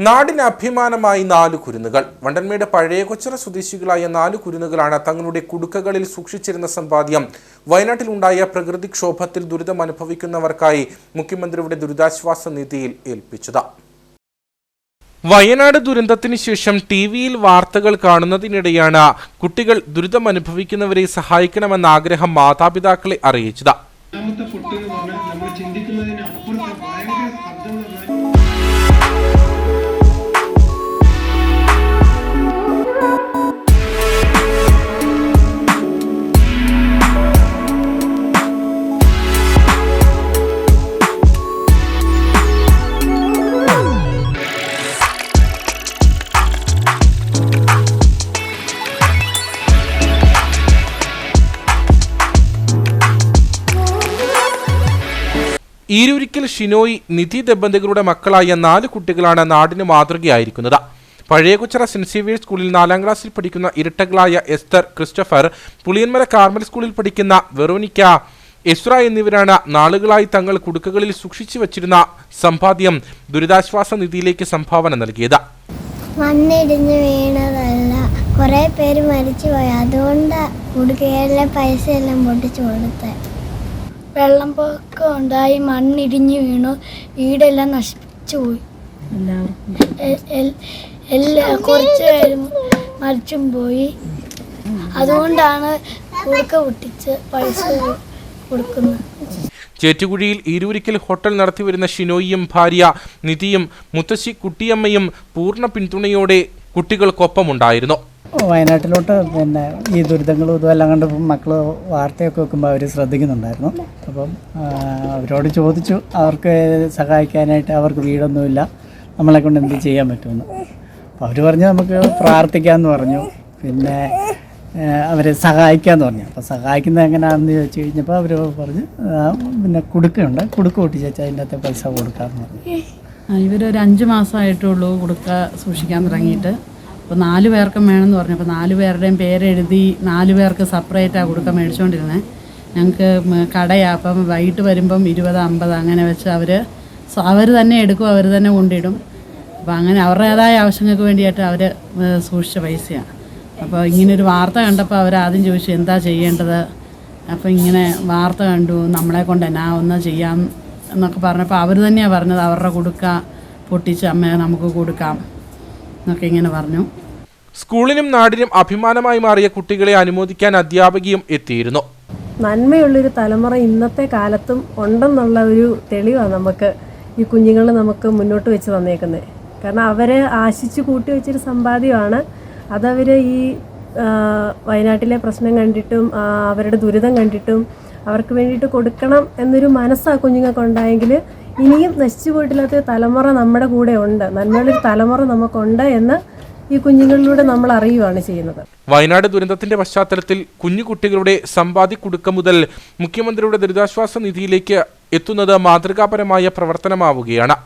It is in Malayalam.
നാടിന് അഭിമാനമായി നാല് കുരുന്നുകൾ. വണ്ടൻമേട് പഴയ കൊച്ചിറ സ്വദേശികളായ നാല് കുരുന്നുകളാണ് തങ്ങളുടെ കുടുക്കകളിൽ സൂക്ഷിച്ചിരുന്ന സമ്പാദ്യം. വയനാട്ടിലുണ്ടായ പ്രകൃതിക്ഷോഭത്തിൽ ദുരിതം അനുഭവിക്കുന്നവർക്കായി മുഖ്യമന്ത്രിയുടെ ദുരിതാശ്വാസ നിധിയിൽ ഏൽപ്പിച്ചത്. വയനാട് ദുരന്തത്തിന് ശേഷം ടി വിയിൽ വാർത്തകൾ കാണുന്നതിനിടെയാണ് കുട്ടികൾ ദുരിതം അനുഭവിക്കുന്നവരെ സഹായിക്കണമെന്ന ആഗ്രഹം മാതാപിതാക്കളെ അറിയിച്ചത്. നമ്മൾ അപ്പുറത്തെ ഭയങ്കര ശബ്ദം ഈരൂരിക്കൽ ഷിനോയി നിധി ദമ്പതികളുടെ മക്കളായ നാല് കുട്ടികളാണ് നാടിന് മാതൃകയായിരിക്കുന്നത്. പഴയകുച്ചറ സെന്റ് സേവിയേഴ്സ് സ്കൂളിൽ നാലാം ക്ലാസ്സിൽ പഠിക്കുന്ന ഇരട്ടകളായ എസ്തർ ക്രിസ്റ്റഫർ പുളിയന്മല കാർമൽ സ്കൂളിൽ പഠിക്കുന്ന വെറോനിക്ക എസ്ര എന്നിവരാണ് നാളുകളായി തങ്ങൾ കുടുക്കകളിൽ സൂക്ഷിച്ചു വച്ചിരുന്ന സമ്പാദ്യം ദുരിതാശ്വാസ നിധിയിലേക്ക് സംഭാവന നൽകിയത്. കുറെ പേര് മരിച്ചുപോയി. അതുകൊണ്ട് കുടുക്കയിലെ പൈസ എല്ലാം പൊട്ടിച്ചു കൊടുത്തത് വെള്ളം പൊക്കം ഉണ്ടായി മണ്ണിടിഞ്ഞ് വീണു. വീടെല്ലാം നശിച്ചു പോയി. എല്ലാ കുറച്ച് പേരും മരിച്ചും പോയി. അതുകൊണ്ടാണ് കുടുക്ക പൊട്ടിച്ച് പൈസ കൊടുക്കുന്നത്. ചേറ്റുകുഴിയിൽ ഈരൂരിക്കൽ ഹോട്ടൽ നടത്തിവരുന്ന ഷിനോയിയും ഭാര്യ നിധിയും മുത്തശ്ശി കുട്ടിയമ്മയും പൂർണ പിന്തുണയോടെ കുട്ടികൾക്കൊപ്പമുണ്ടായിരുന്നു. വയനാട്ടിലോട്ട് പിന്നെ ഈ ദുരിതങ്ങളും ഇതുമെല്ലാം കണ്ട് മക്കൾ വാർത്തയൊക്കെ വെക്കുമ്പോൾ അവർ ശ്രദ്ധിക്കുന്നുണ്ടായിരുന്നു. അപ്പം അവരോട് ചോദിച്ചു അവർക്ക് സഹായിക്കാനായിട്ട് അവർക്ക് വീടൊന്നുമില്ല നമ്മളെ കൊണ്ട് എന്ത് ചെയ്യാൻ പറ്റുമെന്ന്. അപ്പോൾ അവർ പറഞ്ഞു നമുക്ക് പ്രാർത്ഥിക്കാമെന്ന് പറഞ്ഞു. പിന്നെ അവരെ സഹായിക്കാമെന്ന് പറഞ്ഞു. അപ്പോൾ സഹായിക്കുന്നത് എങ്ങനെയാണെന്ന് ചോദിച്ചു കഴിഞ്ഞപ്പോൾ അവർ പറഞ്ഞു പിന്നെ കുടുക്കുണ്ട് കുടുക്ക് പൊട്ടിച്ച് അതിന്റെ അകത്തെ പൈസ കൊടുക്കാമെന്ന് പറഞ്ഞു. ഇവരൊരു അഞ്ച് മാസമായിട്ടുള്ളൂ കൊടുക്ക സൂക്ഷിക്കാൻ തുടങ്ങിയിട്ട്. അപ്പോൾ നാല് പേർക്കും വേണമെന്ന് പറഞ്ഞു. അപ്പോൾ നാല് പേരുടെയും പേരെഴുതി നാല് പേർക്ക് സെപ്പറേറ്റാണ് കൊടുക്കാൻ മേടിച്ചുകൊണ്ടിരുന്നത് ഞങ്ങൾക്ക് കടയാണ് അപ്പം വൈകിട്ട് വരുമ്പം ഇരുപത് അമ്പത് അങ്ങനെ വെച്ച് അവർ അവർ തന്നെ എടുക്കും അവർ തന്നെ കൊണ്ടിടും. അപ്പോൾ അങ്ങനെ അവരുടേതായ ആവശ്യങ്ങൾക്ക് വേണ്ടിയിട്ട് അവർ സൂക്ഷിച്ച പൈസയാണ് അപ്പോൾ ഇങ്ങനൊരു വാർത്ത കണ്ടപ്പോൾ അവർ ആദ്യം ചോദിച്ചു എന്താ ചെയ്യേണ്ടത്? അപ്പോൾ ഇങ്ങനെ വാർത്ത കണ്ടു നമ്മളെ കൊണ്ട് എന്നാ ഒന്ന് ചെയ്യാം എന്നൊക്കെ പറഞ്ഞപ്പോൾ അവർ തന്നെയാണ് പറഞ്ഞത് അവരുടെ കൊടുക്കുക പൊട്ടിച്ച് അമ്മയെ നമുക്ക് കൊടുക്കാം എന്നൊക്കെ ഇങ്ങനെ പറഞ്ഞു. സ്കൂളിനും നാടിനും അഭിമാനമായി മാറിയ കുട്ടികളെ അനുമോദിക്കാൻ അധ്യാപകയും എത്തിയിരുന്നു. നന്മയുള്ളൊരു തലമുറ ഇന്നത്തെ കാലത്തും ഉണ്ടെന്നുള്ള ഒരു തെളിവാണ് നമുക്ക് ഈ കുഞ്ഞുങ്ങൾ നമുക്ക് മുന്നോട്ട് വെച്ച് വന്നേക്കുന്നത് കാരണം അവരെ ആശിച്ചു കൂട്ടി വെച്ചൊരു സമ്പാദ്യമാണ്. അതവർ ഈ വയനാട്ടിലെ പ്രശ്നം കണ്ടിട്ടും അവരുടെ ദുരിതം കണ്ടിട്ടും അവർക്ക് വേണ്ടിയിട്ട് കൊടുക്കണം എന്നൊരു മനസ്സാ കുഞ്ഞുങ്ങൾക്ക് ഉണ്ടായെങ്കിൽ ഇനിയും നശിച്ചു പോയിട്ടില്ലാത്ത തലമുറ നമ്മുടെ കൂടെ ഉണ്ട്. നന്മയുള്ളൊരു തലമുറ നമുക്കുണ്ട് എന്ന് ഈ കുഞ്ഞുങ്ങളിലൂടെ നമ്മൾ അറിയുവാണ് ചെയ്യുന്നത്. വയനാട് ദുരന്തത്തിന്റെ പശ്ചാത്തലത്തിൽ കുഞ്ഞു കുട്ടികളുടെ സമ്പാദ്യ കുടുക്കം മുതൽ മുഖ്യമന്ത്രിയുടെ ദുരിതാശ്വാസ നിധിയിലേക്ക് എത്തുന്നത് മാതൃകാപരമായ പ്രവർത്തനമാവുകയാണ്.